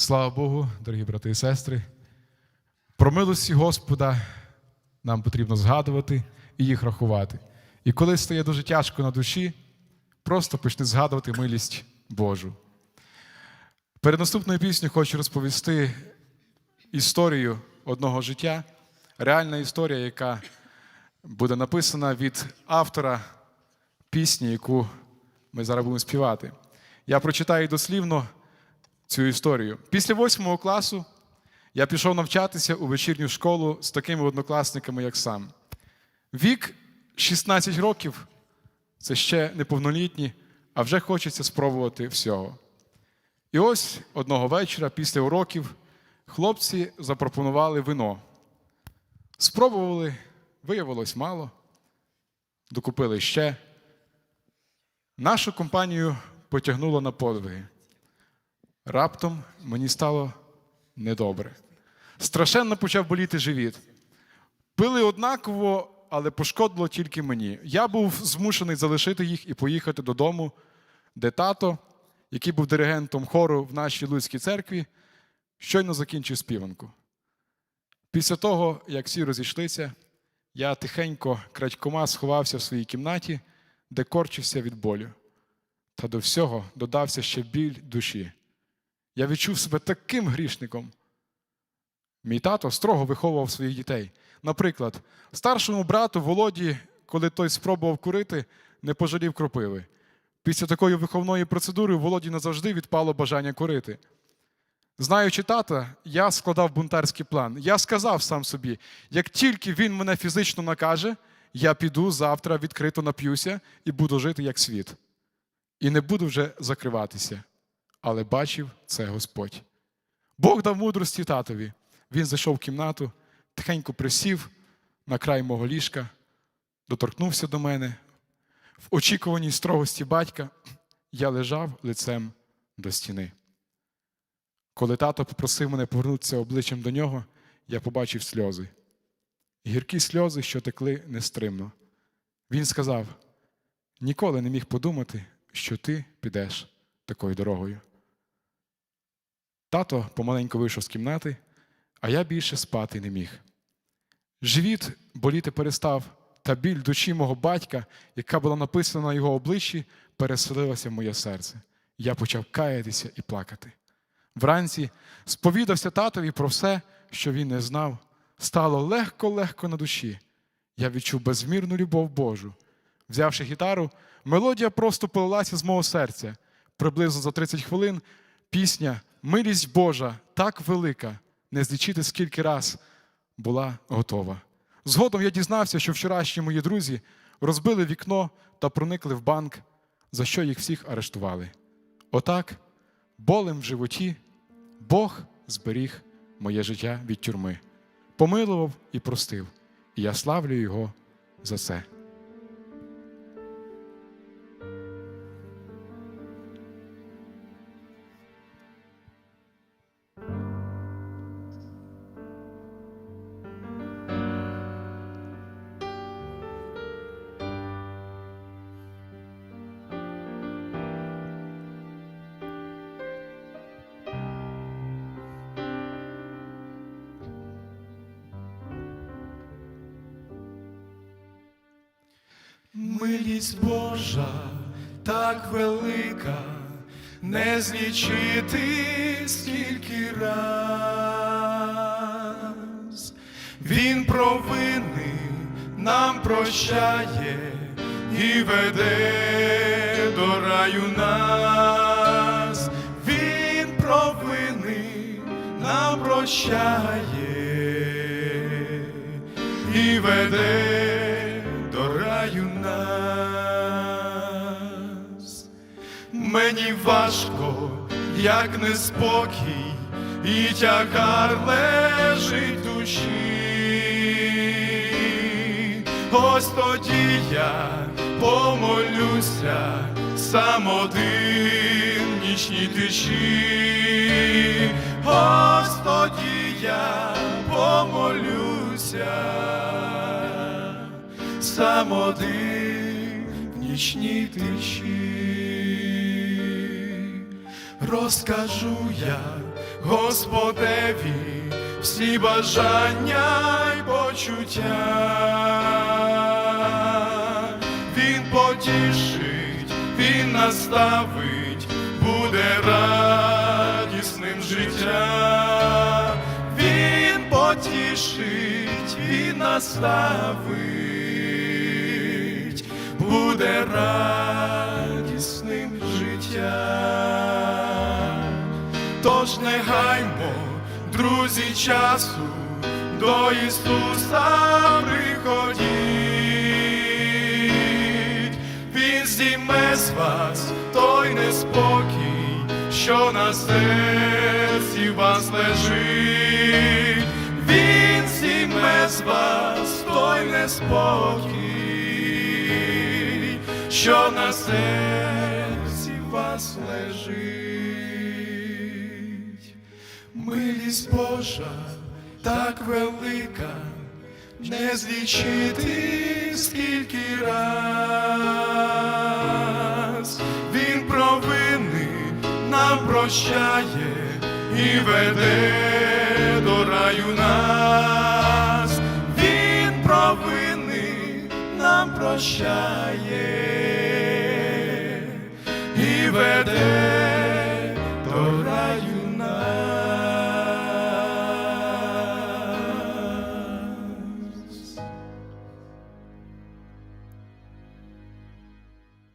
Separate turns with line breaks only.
Слава Богу, дорогі брати і сестри. Про милості Господа нам потрібно згадувати і їх рахувати. І коли стає дуже тяжко на душі, просто почни згадувати милість Божу. Перед наступною піснею хочу розповісти історію одного життя, реальна історія, яка буде написана від автора пісні, яку ми зараз будемо співати. Я прочитаю дослівно цю історію. Після восьмого класу я пішов навчатися у вечірню школу з такими однокласниками, як сам. Вік 16 років це ще неповнолітні, а вже хочеться спробувати всього. І ось одного вечора, після уроків, хлопці запропонували вино. Спробували, виявилось мало, докупили ще. Нашу компанію потягнуло на подвиги. Раптом мені стало недобре. Страшенно почав боліти живіт. Пили однаково, але пошкодило тільки мені. Я був змушений залишити їх і поїхати додому, де тато, який був диригентом хору в нашій Луцькій церкві, щойно закінчив співанку. Після того, як всі розійшлися, я тихенько крадькома сховався в своїй кімнаті, де корчився від болю. Та до всього додався ще біль душі. Я відчув себе таким грішником. Мій тато строго виховував своїх дітей. Наприклад, старшому брату Володі, коли той спробував курити, не пожалів кропиви. Після такої виховної процедури Володі назавжди відпало бажання курити. Знаючи тата, я складав бунтарський план. Я сказав сам собі: як тільки він мене фізично накаже, я піду завтра відкрито нап'юся і буду жити як світ. І не буду вже закриватися. Але бачив це Господь. Бог дав мудрості татові. Він зайшов в кімнату, тихенько присів на край мого ліжка, доторкнувся до мене. В очікуваній строгості батька я лежав лицем до стіни. Коли тато попросив мене повернутися обличчям до нього, я побачив сльози. Гіркі сльози, що текли нестримно. Він сказав: ніколи не міг подумати, що ти підеш такою дорогою. Тато помаленьку вийшов з кімнати, а я більше спати не міг. Живіт боліти перестав, та біль душі мого батька, яка була написана на його обличчі, переселилася в моє серце. Я почав каятися і плакати. Вранці сповідався татові про все, що він не знав. Стало легко-легко на душі. Я відчув безмірну любов Божу. Взявши гітару, мелодія просто полилася з мого серця. Приблизно за 30 хвилин пісня Милість Божа так велика, не злічити скільки раз була готова. Згодом я дізнався, що вчорашні мої друзі розбили вікно та проникли в банк, за що їх всіх арештували. Отак, болем в животі, Бог зберіг моє життя від тюрми, помилував і простив, і я славлю Його за це.
Милість Божа так велика, не злічити скільки раз. Він провини нам прощає і веде до раю нас. Він провини нам прощає і веде раю нас. Мені важко, як неспокій, і тягар лежить душі. Ось тоді я помолюся сам один нічній тиші. Ось тоді я помолюся сам один в нічній тиші.
розкажу я Господеві всі бажання й почуття. Він потішить, він наставить, буде радісним життя. Він потішить, він наставить, буде радісним життя. Тож не гаймо, друзі, часу до Ісуса приходіть. Він зійме з вас той неспокій, що на серці вас лежить. Він зійме з вас той неспокій, що на серці вас лежить. Милість Божа так велика, не злічити скільки раз він провини нам прощає і веде до раю нас. Він провини нам прощає веде.